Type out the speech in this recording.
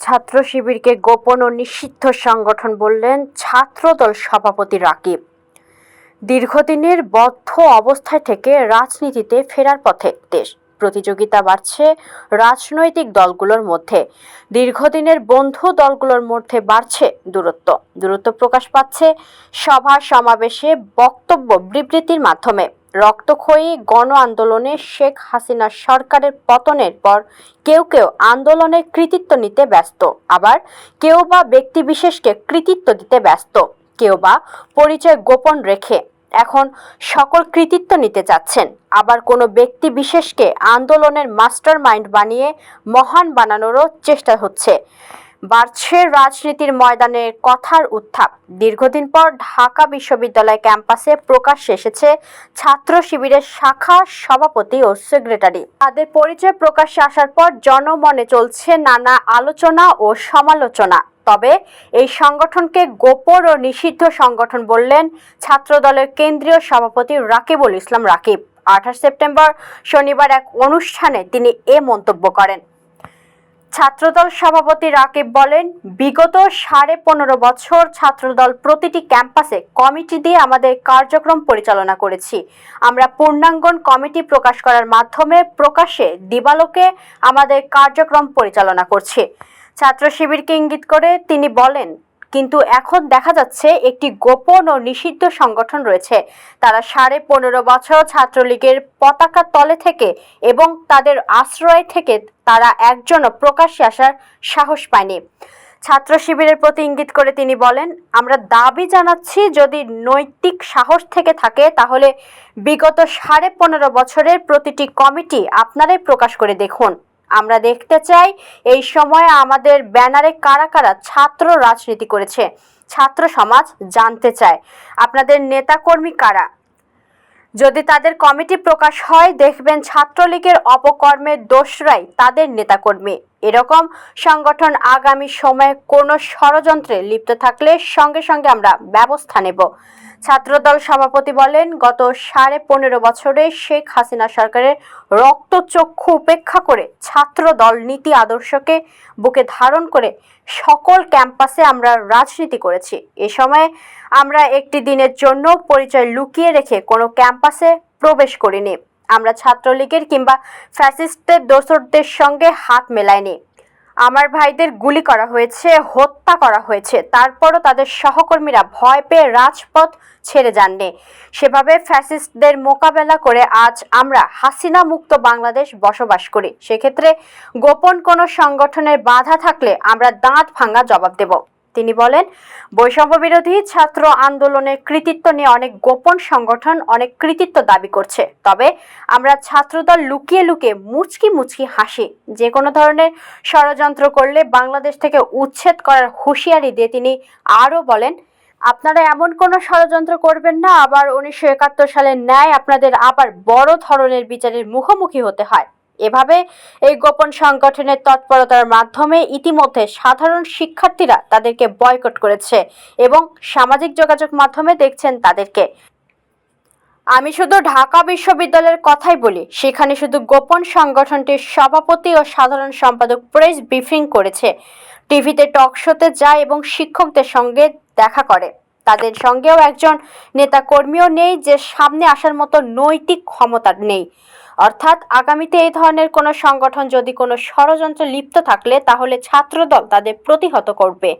ছাত্র শিবিরকে গোপন ও নিষিদ্ধ সংগঠন বললেন ছাত্রদল সভাপতি রাকিব। দীর্ঘদিনের বদ্ধ অবস্থায় থেকে রাজনীতিতে ফেরার পথে দেশ। প্রতিযোগিতা বাড়ছে রাজনৈতিক দলগুলোর মধ্যে। দীর্ঘদিনের বন্ধু দলগুলোর মধ্যে বাড়ছে দূরত্ব। দূরত্ব প্রকাশ পাচ্ছে সভা সমাবেশে বক্তব্য বিবৃতির মাধ্যমে। রক্তক্ষয়ী গণ আন্দোলনে শেখ হাসিনা সরকারের পতনের পর কেউ কেউ আন্দোলনের কৃতিত্ব নিতে ব্যস্ত, আবার কেউ বা ব্যক্তিবিশেষকে কৃতিত্ব দিতে ব্যস্ত, কেউ বা পরিচয় গোপন রেখে এখন সকল কৃতিত্ব নিতে চাচ্ছেন আবার কোনো ব্যক্তি বিশেষকে আন্দোলনের মাস্টার মাইন্ড বানিয়ে মহান বানানোরও চেষ্টা হচ্ছে। বাড়ছে রাজনীতির ময়দানে কথার উত্থাপ। দীর্ঘদিন পর ঢাকা বিশ্ববিদ্যালয় ক্যাম্পাসে প্রকাশ এসেছে ছাত্র শিবিরের শাখা সভাপতি ও সেক্রেটারি। তাদের পরিচয় প্রকাশ্যে আসার পর জনমনে চলছে নানা আলোচনা ও সমালোচনা। তবে এই সংগঠনকে গোপন ও নিষিদ্ধ সংগঠন বললেন ছাত্রদলের কেন্দ্রীয় সভাপতি রাকিবুল ইসলাম রাকিব। আঠাশ সেপ্টেম্বর শনিবার এক অনুষ্ঠানে তিনি এ মন্তব্য করেন। ছাত্রদল সভাপতি রাকিব বলেন, বিগত সাড়ে পনেরো বছর ছাত্রদল প্রতিটি ক্যাম্পাসে কমিটি দিয়ে আমাদের কার্যক্রম পরিচালনা করেছি। আমরা পূর্ণাঙ্গন কমিটি প্রকাশ করার মাধ্যমে প্রকাশে দিবালোকে আমাদের কার্যক্রম পরিচালনা করছি। ছাত্র শিবিরকে ইঙ্গিত করে তিনি বলেন কিন্তু এখন দেখা যাচ্ছে একটি গোপন ও নিষিদ্ধ সংগঠন রয়েছে। তারা সাড়ে পনেরো বছর ছাত্রলীগের পতাকা তলে থেকে এবং তাদের আশ্রয় থেকে তারা একজনও প্রকাশ্যে আসার সাহস পায়নি। ছাত্র শিবিরের প্রতি ইঙ্গিত করে তিনি বলেন, আমরা দাবি জানাচ্ছি যদি নৈতিক সাহস থেকে থাকে, তাহলে বিগত সাড়ে পনেরো বছরের প্রতিটি কমিটি আপনারাই প্রকাশ করে দেখুন। আমরা দেখতে চাই এই সময়ে আমাদের ব্যানারে কারা কারা ছাত্র রাজনীতি করেছে। ছাত্র সমাজ জানতে চায়। আপনাদের নেতাকর্মী কারা? যদি তাদের কমিটি প্রকাশ হয়, দেখবেন ছাত্রলীগের অপকর্মের দোষরাই তাদের নেতাকর্মী। এরকম সংগঠন আগামী সময়ে কোনো ষড়যন্ত্রে লিপ্ত থাকলে সঙ্গে সঙ্গে আমরা ব্যবস্থা নেব। ছাত্রদল সভাপতি বলেন, গত সাড়ে পনেরো বছরে শেখ হাসিনা সরকারের রক্তচক্ষু উপেক্ষা করে ছাত্রদল নীতি আদর্শকে বুকে ধারণ করে সকল ক্যাম্পাসে আমরা রাজনীতি করেছি। এ সময়ে আমরা একটি দিনের জন্য পরিচয় লুকিয়ে রেখে কোনো ক্যাম্পাসে প্রবেশ করিনি। আমরা ছাত্রলীগের কিংবা ফ্যাসিস্টের দোসরদের সঙ্গে হাত মেলাইনি আমার ভাইদের গুলি করা হয়েছে, হত্যা করা হয়েছে, তারপরও তাদের সহকর্মীরা ভয় পেয়ে রাজপথ ছেড়ে যাননি। সেভাবে ফ্যাসিস্টদের মোকাবেলা করে আজ আমরা হাসিনা মুক্ত বাংলাদেশ বসবাস করি। সেক্ষেত্রে গোপন কোনো সংগঠনের বাধা থাকলে আমরা দাঁত ভাঙা জবাব দেব। তিনি বলেন, বৈষম্য বিরোধী ছাত্র আন্দোলনের কৃতিত্ব নিয়ে অনেক গোপন সংগঠন অনেক কৃতিত্ব দাবি করছে। তবে আমরা ছাত্রদল লুকিয়ে লুকিয়ে মুচকি মুচকি হাসি। যে কোনো ধরনের ষড়যন্ত্র করলে বাংলাদেশ থেকে উচ্ছেদ করার হুঁশিয়ারি দিয়ে তিনি আরও বলেন, আপনারা এমন কোনো ষড়যন্ত্র করবেন না, আবার উনিশশো একাত্তর সালের ন্যায় আপনাদের আবার বড় ধরনের বিচারের মুখোমুখি হতে হয়। এভাবে এই গোপন সংগঠনের তৎপরতার মাধ্যমে ইতিমধ্যে সাধারণ শিক্ষার্থীরা তাদেরকে বয়কট করেছে এবং সামাজিক যোগাযোগ মাধ্যমে দেখছেন তাদেরকে। আমি শুধু ঢাকা বিশ্ববিদ্যালয়ের কথাই বলি, সেখানে শুধু গোপন সংগঠনটির সভাপতি ও সাধারণ সম্পাদক প্রেস ব্রিফিং করেছে। টিভিতে টক শোতে যায় এবং শিক্ষকদের সঙ্গে দেখা করে। তাদের সঙ্গেও একজন নেতা কর্মীও নেই যে সামনে আসার মতো নৈতিক ক্ষমতা নেই। অর্থাৎ আগামীতে এই ধরনের কোনো সংগঠন যদি কোনো ষড়যন্ত্র লিপ্ত থাকলে তাহলে ছাত্রদল তাদের প্রতিহত করবে।